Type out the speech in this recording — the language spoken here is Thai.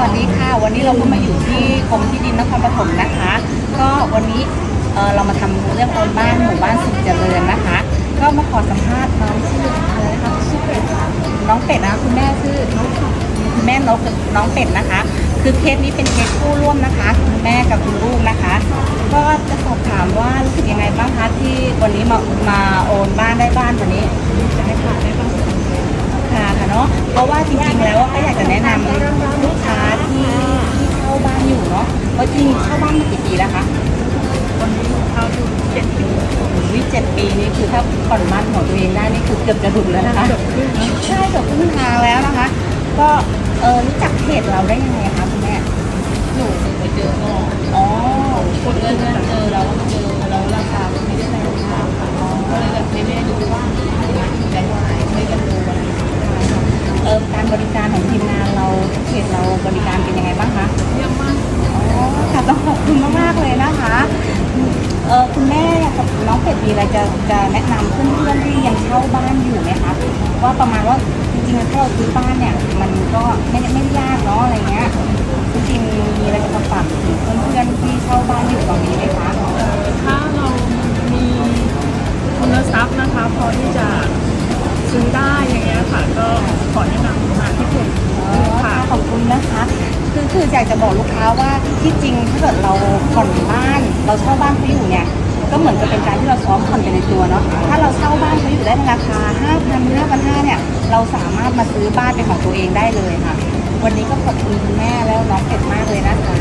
วัสดีค่ะ วันนี้เราก็มาอยู่ที่กรมที่ดินนครปฐมนะคะ ก็วันนี้เอ่อเรามาทำเรื่องโอนบ้านหมู่บ้านสุขเจริญนะคะ ก็มาขอสัมภาษณ์น้องชื่ออะไรนะคะชื่อเป็ดค่ะน้องเป็ดนะคุณแม่ชื่อน้องคุณแม่นกกับน้องเป็ดนะคะ คือเคสนี้เป็นเคสคู่ร่วมนะคะคุณแม่กับคุณลูกนะคะ ก็จะสอบถามว่ารู้สึกยังไงบ้างคะที่วันนี้มามาโอนบ้านได้บ้านวันนี้จะให้ผ่านได้บ้างค่ะค่ะเนาะเพราะว่าจริงๆแล้วก็อยากจะแนะนำ นี่คือถ้าผ่อนบ้านของตัวเองได้นี่คือเกือบจะดุดแล้วนะคะเกือบครึ่งนะใช่เกือบครึ่งทางแล้วนะคะ ก็เออรู้จักเพจเราได้ยังไงคะคุณแม่หนูไปเจอก่อนอ๋อคนเลื่อนเลื่อนเจอแล้วเจอแล้วราคาไม่ได้ในราคาค่ะก็เลยแบบให้แม่ดูว่าร้านอยู่ได้เท่าไหร่ไม่กันดูอะไรเออการบริการของทีมงานเราเพจเราบริการเป็นยังไงบ้างคะเยี่ยมมากอ๋อค่ะต้องขอบคุณมากๆเลยนะคะเออคุณแม่กับ น้องเป็ดมีอะไรจะจะแนะนำเพื่อนๆที่ยังเช่าบ้านอยู่ไหมคะว่าประมาณว่าจริงๆถ้าเราซื้อบ้านเนี่ย มันก็ไม่ได้ไม่ได้ยากเนาะอะไรเงี้ยจริงๆมีอะไรจะมาฝากถึงเพื่อนๆที่เช่าบ้านอยู่ตอนนี้ไหมคะถ้าเรามีทุนทรัพย์นะคะ พอที่จะซื้อได้อย่างเงี้ยค่ะ ก็ขอแนะนำมาที่เพจอ๋อค่ะขอบคุณนะคะ คือคืออยากจะบอกลูกค้าว่าที่จริงถ้าเกิดเราผ่อนบ้าน เราเช่าบ้านเขาอยู่เนี่ย ก็เหมือนกับเป็นการที่เราซ้อมผ่อนไปในตัวเนาะถ้าเราเช่าบ้านเขาอยู่ได้ในราคา 5,000 5,500เนี่ยเราสามารถมาซื้อบ้านเป็นของตัวเองได้เลยค่ะ วันนี้ก็ขอบคุณคุณแม่แล้วน้องเป็ดมากเลยนะคะ